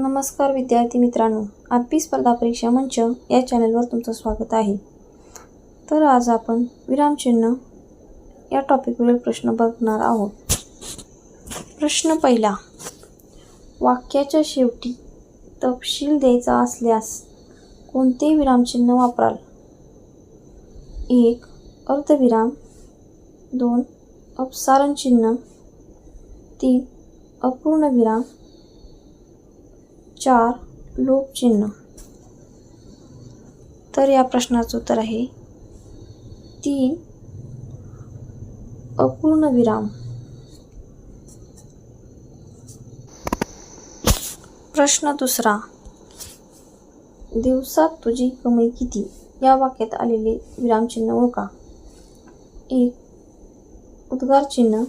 नमस्कार विद्यार्थी मित्रांनो आपी स्पर्धा परीक्षा मंच या चॅनलवर तुमचं स्वागत आहे. तर आज आपण विरामचिन्ह या टॉपिकवरील प्रश्न बघणार आहोत. प्रश्न पहिला वाक्याच्या शेवटी तपशील द्यायचा असल्यास कोणते विरामचिन्ह वापराल? एक अर्धविराम. दोन अपसारण चिन्ह. तीन अपूर्ण विराम चार लोप चिन्ह. तर या प्रश्नाचं उत्तर आहे तीन अपूर्ण विराम. प्रश्न दुसरा दिवसात तुझी कमाई किती? या वाक्यात आलेले विरामचिन्ह ओळखा. एक उद्गार चिन्ह.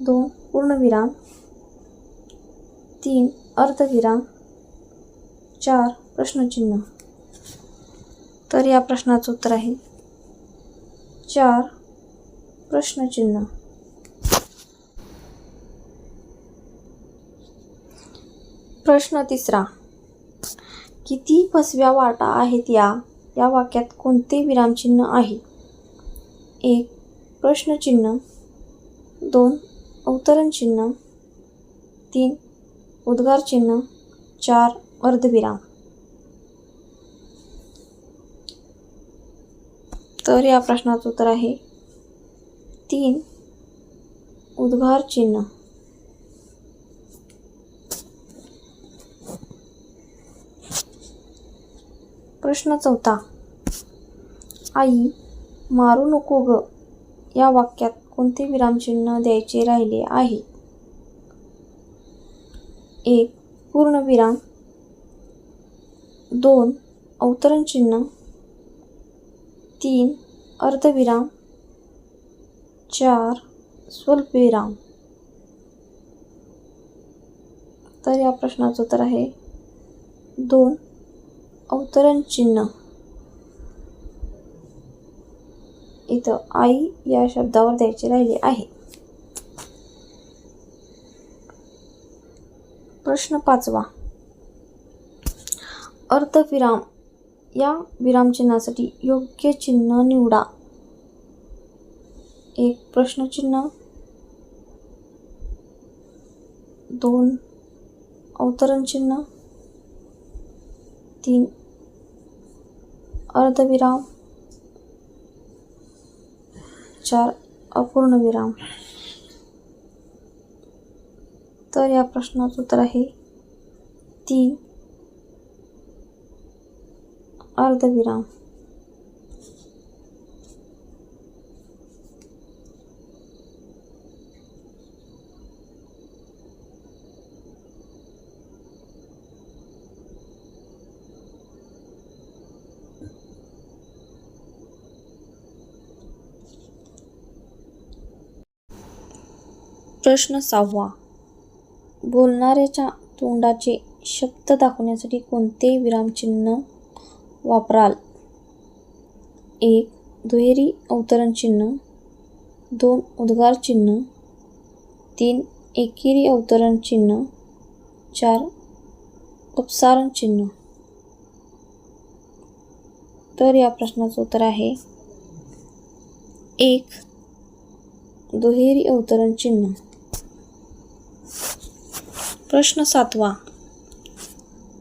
दोन पूर्णविराम तीन अर्धविराम चार प्रश्नचिन्ह. तर या प्रश्नाचं उत्तर आहे चार प्रश्नचिन्ह. प्रश्न तिसरा. किती फसव्या वाटा आहेत या? या वाक्यात कोणते विरामचिन्ह आहे? एक प्रश्नचिन्ह. दोन अवतरण चिन्ह तीन उद्गार चिन्ह चार अर्धविराम. तर या प्रश्नाचं उत्तर आहे. तीन उद्गार चिन्ह. प्रश्न चौथा. आई मारू नको ग. या वाक्यात कोणते विरामचिन्ह द्यायचे राहिले आहे? एक पूर्णविराम दोन अवतरण चिन्ह. तीन अर्धविराम. चार स्वल्पविराम. तर या प्रश्नाचं उत्तर आहे दोन अवतरण चिन्ह. इथं आई या शब्दावर द्यायची राहिली आहे. प्रश्न पाचवा. अर्धविराम या विरामचिन्हासाठी योग्य चिन्ह निवडा. एक प्रश्नचिन्ह दोन अवतरण चिन्ह. तीन अर्धविराम चार अपूर्ण विराम. तर या प्रश्नाचं उत्तर आहे तीन. अर्धविराम. प्रश्न सहावा. बोलणाऱ्याच्या तोंडाचे शब्द दाखवण्यासाठी कोणते विरामचिन्ह वापराल. एक दुहेरी अवतरण चिन्ह दोन उद्गार चिन्ह तीन एकेरी अवतरण चिन्ह चार उपसारण चिन्ह तर या प्रश्नाचं उत्तर आहे. एक दुहेरी अवतरण चिन्ह प्रश्न सातवा.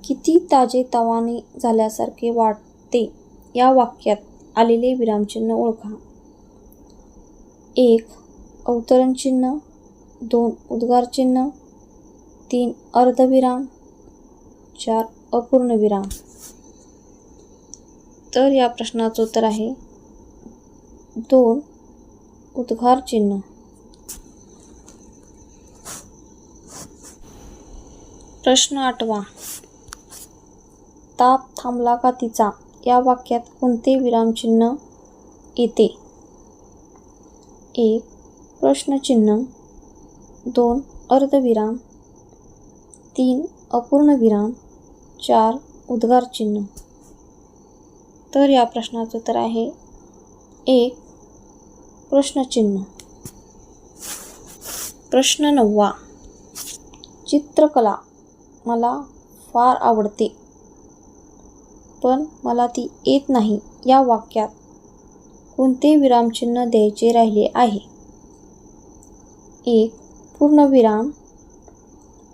किती ताजे तवाने झाल्यासारखे वाटते या वाक्यात आलेले विरामचिन्ह ओळखा. एक अवतरण चिन्ह दोन उद्गार चिन्ह तीन अर्धविराम. चार अपूर्ण विराम. तर या प्रश्नाचं उत्तर आहे दोन उद्गार चिन्ह प्रश्न आठवा. ताप थांबला का तिचा? या वाक्यात कोणते विरामचिन्ह येते? एक प्रश्नचिन्ह. दोन अर्धविराम. तीन अपूर्ण विराम. चार उद्गार चिन्ह तर या प्रश्नाचं उत्तर आहे एक प्रश्नचिन्ह. प्रश्न नववा. चित्रकला. मला फार आवडते. पण मला ती येत नाही या वाक्यात. कोणते विरामचिन्ह द्यायचे राहिले आहे? एक पूर्णविराम.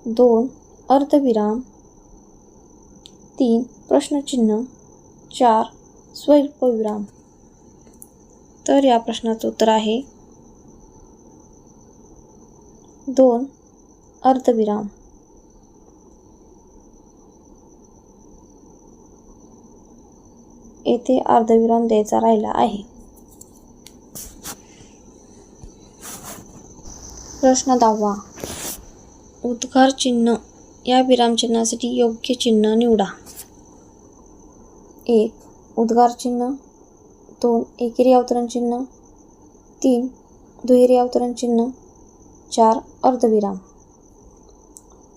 दोन अर्धविराम. तीन प्रश्नचिन्ह. चार स्वल्पविराम. तर या प्रश्नाचं उत्तर आहे दोन अर्धविराम. येथे अर्धविराम द्यायचा राहिला आहे. प्रश्न दहावा. उद्गार चिन्ह. या विरामचिन्हासाठी योग्य चिन्ह निवडा. एक उद्गार चिन्ह. दोन एकेरी अवतरण चिन्ह. तीन दुहेरी अवतरण चिन्ह. चार अर्धविराम.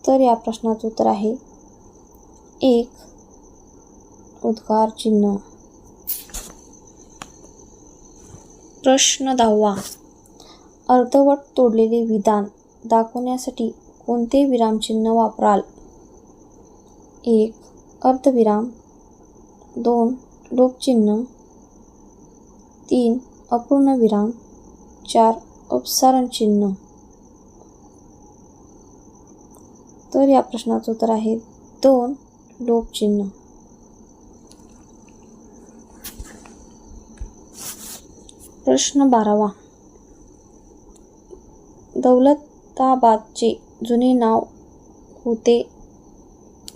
तर या प्रश्नाचं उत्तर आहे. एक उद्गार चिन्ह. प्रश्न दहावा. अर्धवट तोडलेले विधान दाखवण्यासाठी कोणते विरामचिन्ह वापराल? एक अर्धविराम. दोन लोकचिन्ह. तीन अपूर्ण विराम चार उपसारण चिन्ह तर या प्रश्नाचं उत्तर आहे दोन लोकचिन्ह. प्रश्न बारावा. दौलताबादचे जुने नाव होते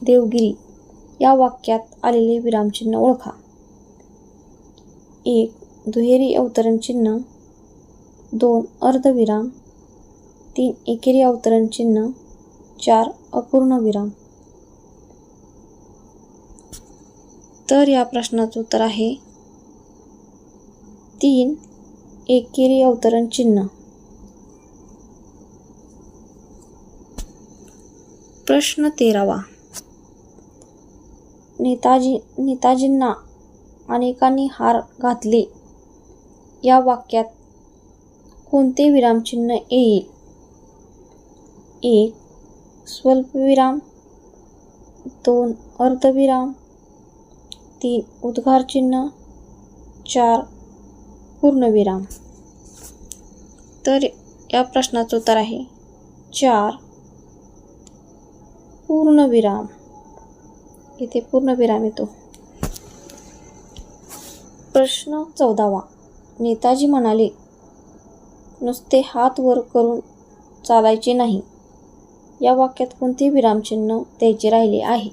देवगिरी. या वाक्यात आलेले विरामचिन्ह ओळखा. एक दुहेरी अवतरण चिन्ह. दोन अर्धविराम. तीन एकेरी अवतरण चिन्ह. चार अपूर्ण विराम. तर या प्रश्नाचं उत्तर आहे तीन एकेरी अवतरण चिन्ह. प्रश्न तेरावा. नेताजी नेताजींना अनेकांनी हार घातले. या वाक्यात कोणते विरामचिन्ह येईल? एक स्वल्पविराम. दोन अर्धविराम. तीन उद्गारचिन्ह चार पूर्णविराम तर या प्रश्नाचं उत्तर आहे चार. पूर्णविराम इथे पूर्णविराम येतो. प्रश्न चौदावा. नेताजी म्हणाले नुसते हात वर करून चालायचे नाही. या वाक्यात कोणते विरामचिन्ह द्यायचे राहिले आहे?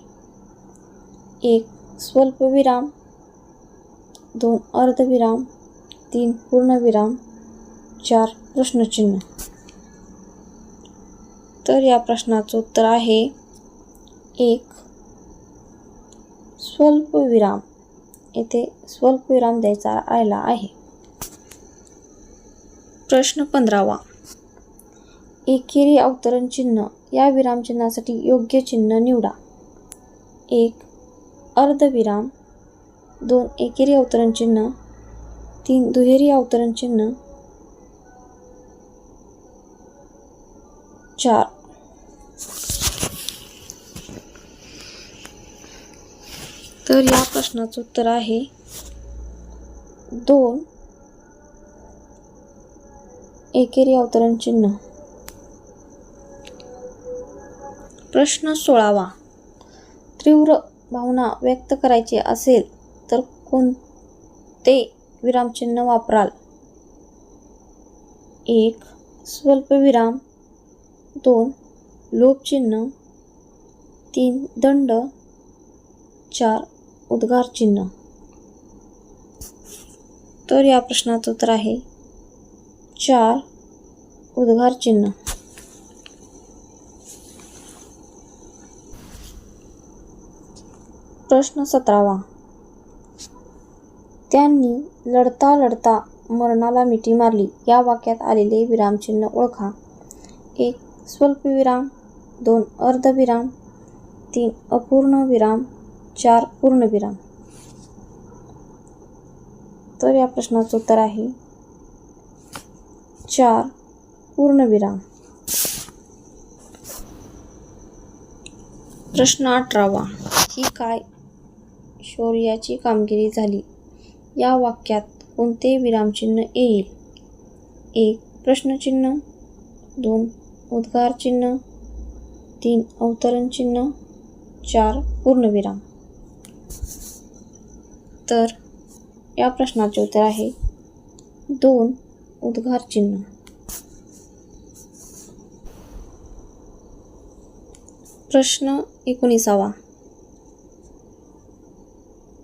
एक स्वल्पविराम दोन अर्धविराम तीन पूर्णविराम चार प्रश्नचिन्ह. तर या प्रश्नाचं उत्तर आहे एक स्वल्पविराम. येथे स्वल्पविराम द्यायचा आला आहे. प्रश्न पंधरावा. एकेरी अवतरण चिन्ह या विरामचिन्हासाठी योग्य चिन्ह निवडा. एक अर्धविराम. दोन एकेरी अवतरण चिन्ह. तीन दुहेरी अवतरण चिन्ह. चार. तर या प्रश्नाचं उत्तर आहे दोन एकेरी अवतरण चिन्ह. प्रश्न सोळावा. तीव्र भावना व्यक्त करायची असेल तर कोणते विरामचिन्ह वापराल. एक स्वल्पविराम दोन लोपचिन्ह. तीन दंड. चार उद्गार चिन्ह तर या प्रश्नाचं उत्तर आहे चार उद्गार चिन्ह प्रश्न सतरावा. त्यांनी लढता लढता मरणाला मिठी मारली. या वाक्यात आलेले विरामचिन्ह ओळखा. एक स्वल्पविराम दोन अर्धविराम तीन अपूर्ण विराम. चार पूर्णविराम तर या प्रश्नाचं उत्तर आहे. चार पूर्णविराम प्रश्न अठरावा. ही काय? शौर्याची कामगिरी झाली. या वाक्यात कोणते विरामचिन्ह येईल. एक प्रश्नचिन्ह दोन उद्गारचिन्ह तीन अवतरणचिन्ह चार पूर्णविराम तर या प्रश्नाचे उत्तर आहे दोन उद्गारचिन्ह प्रश्न एकोणीसावा.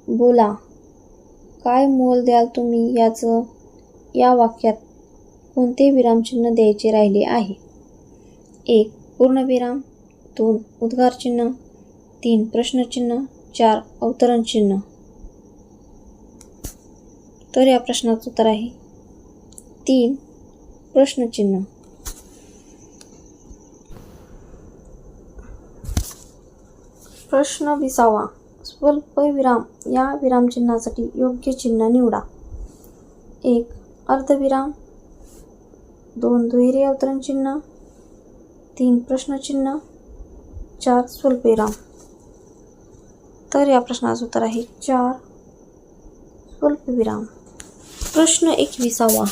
बोला काय मोल द्याल तुम्ही याचं? या वाक्यात कोणते विरामचिन्ह द्यायचे राहिले आहे? एक पूर्णविराम दोन उद्गारचिन्ह तीन प्रश्नचिन्ह. चार अवतरणचिन्ह तर या प्रश्नाचं उत्तर आहे. तीन प्रश्नचिन्ह. प्रश्न विसावा. स्वल्पविराम या विरामचिन्हासाठी योग्य चिन्ह निवडा. एक अर्धविराम दोन दुहेरी अवतरण चिन्ह. तीन प्रश्नचिन्ह चार स्वल्पविराम तर या प्रश्नाचं उत्तर आहे चार स्वल्पविराम प्रश्न एकविसावा.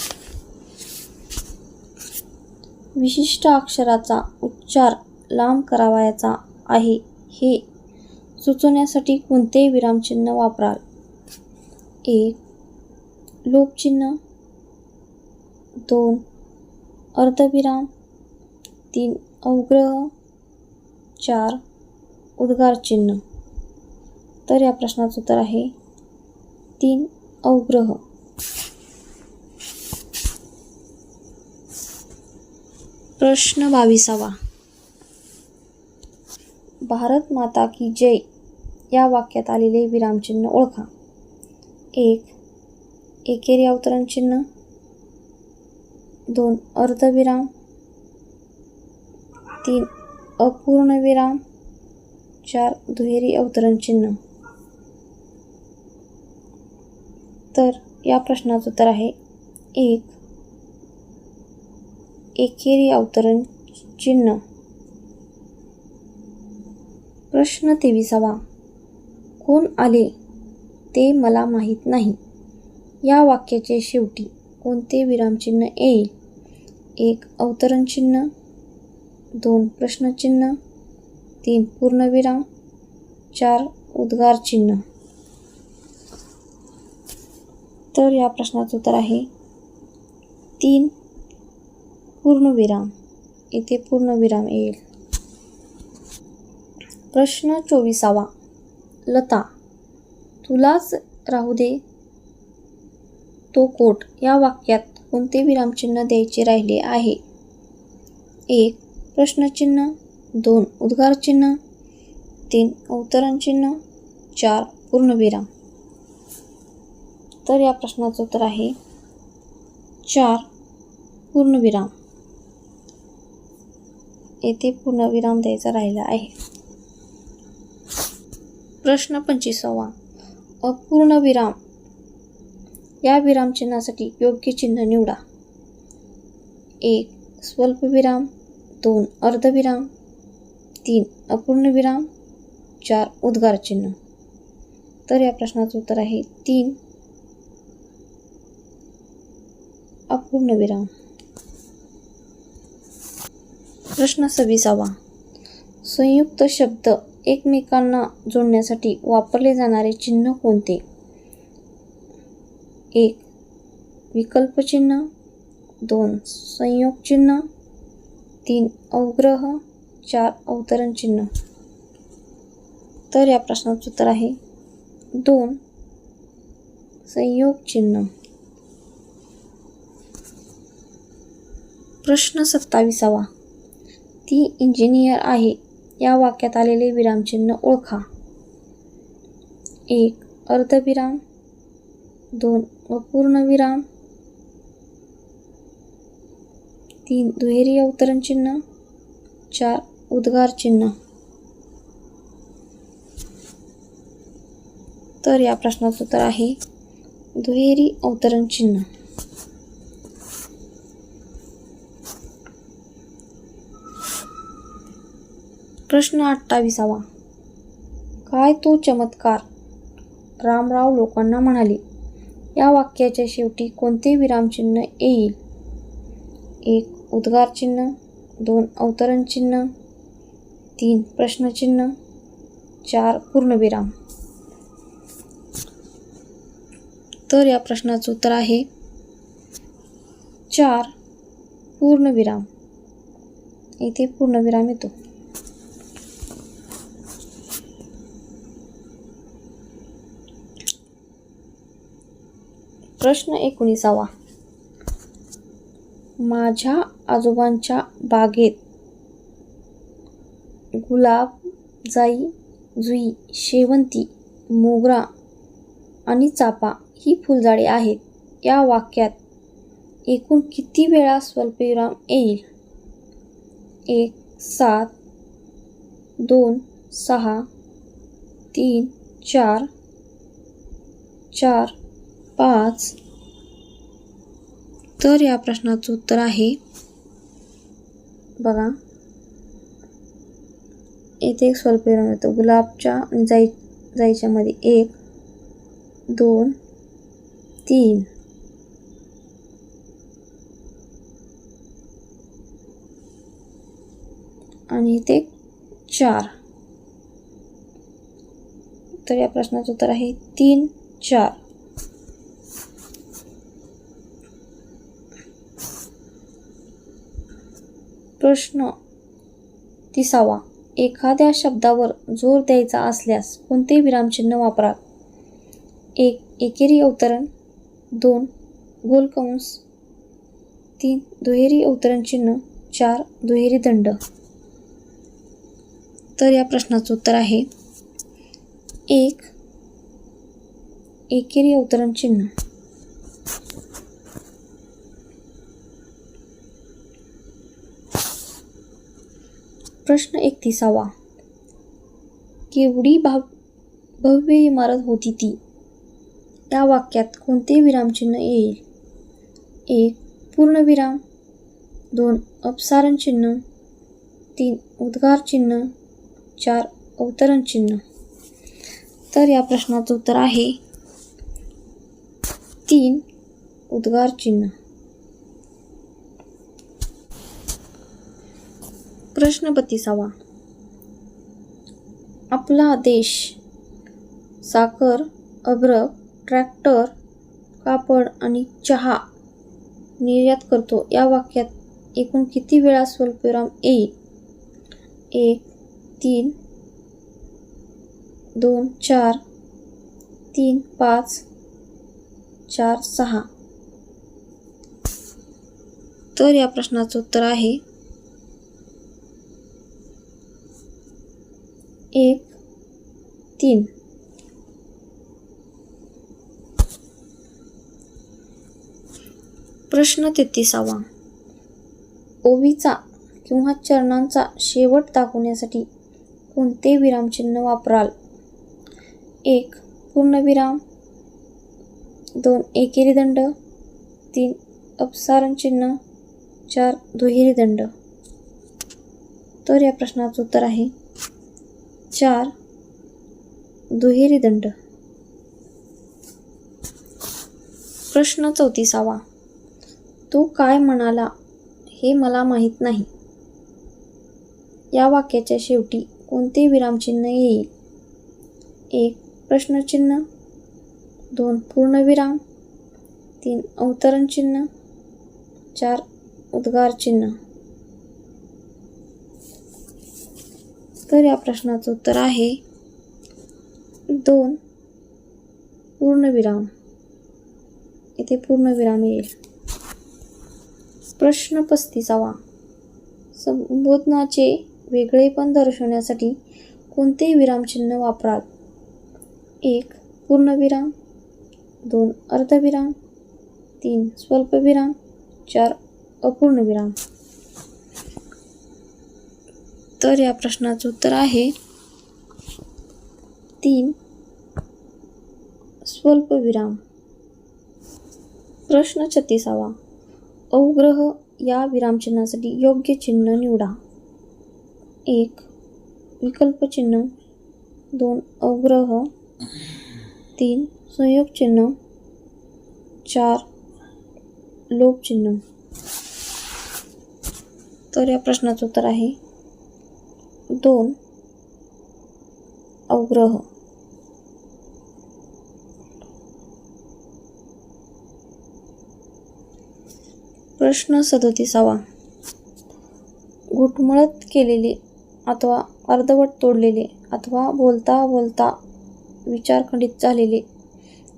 विशिष्ट अक्षराचा उच्चार लांब करावयाचा आहे. हे सुचवण्यासाठी कोणते विरामचिन्ह वापराल. एक लोपचिन्ह. दोन अर्धविराम. तीन अवग्रह. चार उद्गार चिन्ह तर या प्रश्नाचं उत्तर आहे तीन अवग्रह. प्रश्न बावीसावा. भारत माता की जय. या वाक्यात आलेले विरामचिन्ह ओळखा. एक एकेरी अवतरण चिन्ह. दोन अर्धविराम. तीन अपूर्ण विराम. चार दुहेरी अवतरण चिन्ह. तर या प्रश्नाचं उत्तर आहे एक एकेरी अवतरण चिन्ह. प्रश्न तेविसावा. कोण आले ते मला माहीत नाही. या वाक्याचे शेवटी कोणते विरामचिन्ह येईल? एक अवतरण चिन्ह दोन प्रश्नचिन्ह तीन पूर्णविराम चार उद्गार चिन्ह तर या प्रश्नाचं उत्तर आहे तीन पूर्णविराम. इथे पूर्णविराम येईल. प्रश्न चोवीसावा. लता तुलाच राहू दे. तो कोट या वाक्यात कोणते विरामचिन्ह द्यायचे राहिले आहे? एक प्रश्नचिन्ह. दोन उद्गारचिन्ह. तीन अवतरणचिन्ह. चार पूर्णविराम. तर या प्रश्नाचं उत्तर आहे चार पूर्णविराम. येथे पूर्णविराम द्यायचा राहिला आहे. प्रश्न पंचवीसावा. अपूर्ण विराम. या विरामचिन्हासाठी योग्य चिन्ह निवडा. एक स्वल्पविराम दोन अर्धविराम तीन अपूर्ण विराम. चार उद्गार चिन्ह. तर या प्रश्नाचं उत्तर आहे तीन. अपूर्ण विराम. प्रश्न सव्वीसावा. संयुक्त शब्द एकमेकांना जोडण्यासाठी वापरले जाणारे चिन्ह कोणते? एक विकल्प चिन्ह दोन संयोग चिन्ह तीन अवग्रह. चार अवतरण चिन्ह तर या प्रश्नाचं उत्तर आहे दोन संयोग चिन्ह प्रश्न सत्ताविसावा. ती इंजिनियर आहे या वाक्यात आलेले विरामचिन्ह ओळखा. एक अर्धविराम. दोन अपूर्ण विराम. तीन दुहेरी अवतरण चिन्ह. चार उद्गार चिन्ह. तर या प्रश्नाचं उत्तर आहे दुहेरी अवतरण चिन्ह. प्रश्न अठ्ठावीसावा. काय तो चमत्कार? रामराव लोकांना म्हणाले. या वाक्याच्या शेवटी कोणते विरामचिन्ह येईल? एक उद्गार चिन्ह दोन अवतरण चिन्ह तीन प्रश्नचिन्ह चार पूर्णविराम. तर या प्रश्नाचं उत्तर आहे चार पूर्णविराम. इथे पूर्णविराम येतो. प्रश्न एकोणीसावा. माझ्या आजोबांच्या बागेत गुलाब जाई जुई शेवंती मोगरा आणि चापा ही फुलझाडे आहेत. या वाक्यात एकूण किती वेळा स्वल्पविराम येईल? एक सात दोन सहा तीन चार चार पाच. तर या प्रश्नाचं उत्तर आहे बघा. इथे एक स्वल्पविराम येतो. गुलाबच्या जाई जायच्यामध्ये एक दोन तीन. आणि इथे चार. तर या प्रश्नाचं उत्तर आहे तीन चार. प्रश्न. तिसावा. एखाद्या शब्दावर जोर द्यायचा असल्यास कोणते विरामचिन्ह वापरा एक एकेरी अवतरण. दोन गोलकंस तीन दुहेरी अवतरण चिन्ह. चार दुहेरी दंड. तर या प्रश्नाचं उत्तर आहे. एक एकेरी अवतरण चिन्ह. प्रश्न एकतीसावा केवढी भाव भव्य इमारत होती ती. या वाक्यात कोणते विरामचिन्ह येईल? एक पूर्णविराम दोन अपसारण चिन्ह. तीन उद्गार चिन्ह. चार अवतरण चिन्ह. तर या प्रश्नाचं उत्तर आहे. तीन उद्गार चिन्ह. प्रश्न बत्तीसावा आपला देश साखर अभ्रक ट्रॅक्टर कापड आणि चहा निर्यात करतो. या वाक्यात एकूण किती वेळा स्वल्पविराम येईल? एक तीन दोन चार तीन पाच चार सहा. तर या प्रश्नाचं उत्तर आहे एक तीन. प्रश्न तेहतीसावा. ओवीचा किंवा चरणांचा शेवट दाखवण्यासाठी कोणते विरामचिन्ह वापराल? एक पूर्णविराम. दोन एकेरी दंड. तीन अपसारण चिन्ह. चार दुहेरी दंड. तर या प्रश्नाचं उत्तर आहे चार दुहेरी दंड. प्रश्न चौतीसावा. तू काय म्हणाला हे मला माहीत नाही. या वाक्याच्या शेवटी कोणते विरामचिन्ह येईल? एक प्रश्नचिन्ह. दोन पूर्णविराम. तीन अवतरण चिन्ह चार उद्गार चिन्ह तर या प्रश्नाचं उत्तर आहे दोन. पूर्णविराम. इथे पूर्णविराम येईल. प्रश्न पस्तीसावा. संबोधनाचे वेगळेपण दर्शवण्यासाठी कोणते विरामचिन्ह वापरात एक पूर्णविराम. दोन अर्धविराम. तीन स्वल्पविराम. चार अपूर्णविराम. तर या प्रश्नाचं उत्तर आहे तीन. स्वल्पविराम. प्रश्न छत्तीसावा. अवग्रह या विरामचिन्हासाठी योग्य चिन्ह निवडा. एक. विकल्प चिन्ह. दोन. अवग्रह. तीन. संयोग चिन्ह. चार. लोपचिन्ह तर या प्रश्नाचं उत्तर आहे दोन अवग्रह. प्रश्न सदोतीसावा. घुटमळत केलेले अथवा अर्धवट तोडलेले अथवा बोलता बोलता विचारखंडित झालेले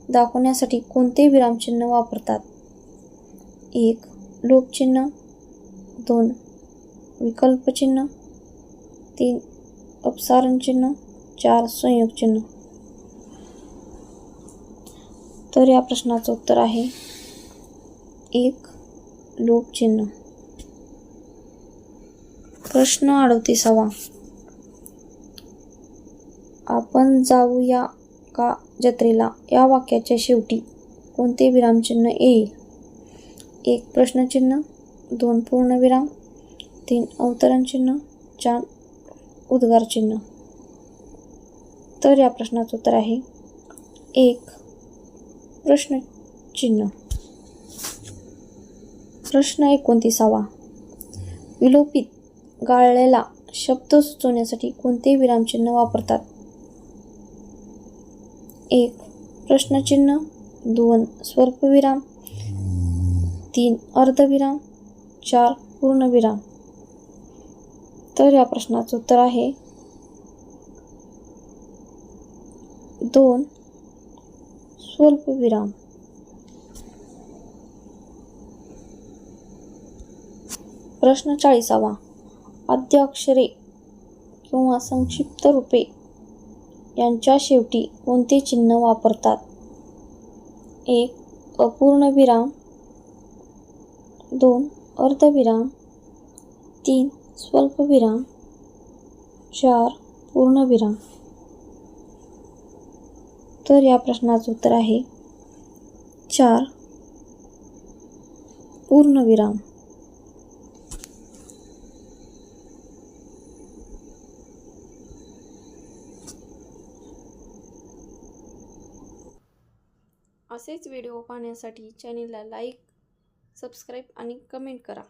दाखवण्यासाठी कोणते विरामचिन्ह वापरतात? एक लोकचिन्ह. दोन विकल्पचिन्ह. तीन अपसारण चिन्ह चार संयोग चिन्ह. तर या प्रश्नाचं उत्तर आहे एक लोपचिन्ह प्रश्न अडतीसावा. आपण जाऊया का जत्रेला? या वाक्याच्या शेवटी कोणते विरामचिन्ह येईल? एक प्रश्नचिन्ह दोन पूर्णविराम तीन अवतरण चिन्ह चार उद्गार चिन्ह. तर या प्रश्नाचं उत्तर आहे एक प्रश्नचिन्ह प्रश्न एकोणतीसावा. विलोपित गाळलेला शब्द सुचवण्यासाठी कोणते विरामचिन्ह वापरतात? एक प्रश्नचिन्ह दोन स्वल्पविराम. तीन अर्धविराम. चार पूर्णविराम. तर या प्रश्नाचं उत्तर आहे. दोन. स्वल्पविराम. प्रश्न चाळीसावा. आद्याक्षरे किंवा संक्षिप्त रूपे यांच्या शेवटी कोणते चिन्ह वापरतात? एक अपूर्ण विराम. दोन अर्धविराम. तीन स्वल्पविराम चार पूर्णविराम. तर या प्रश्नाचं उत्तर आहे चार पूर्णविराम. असेच व्हिडिओ पाहण्यासाठी चॅनेलला लाईक सबस्क्राईब आणि कमेंट करा.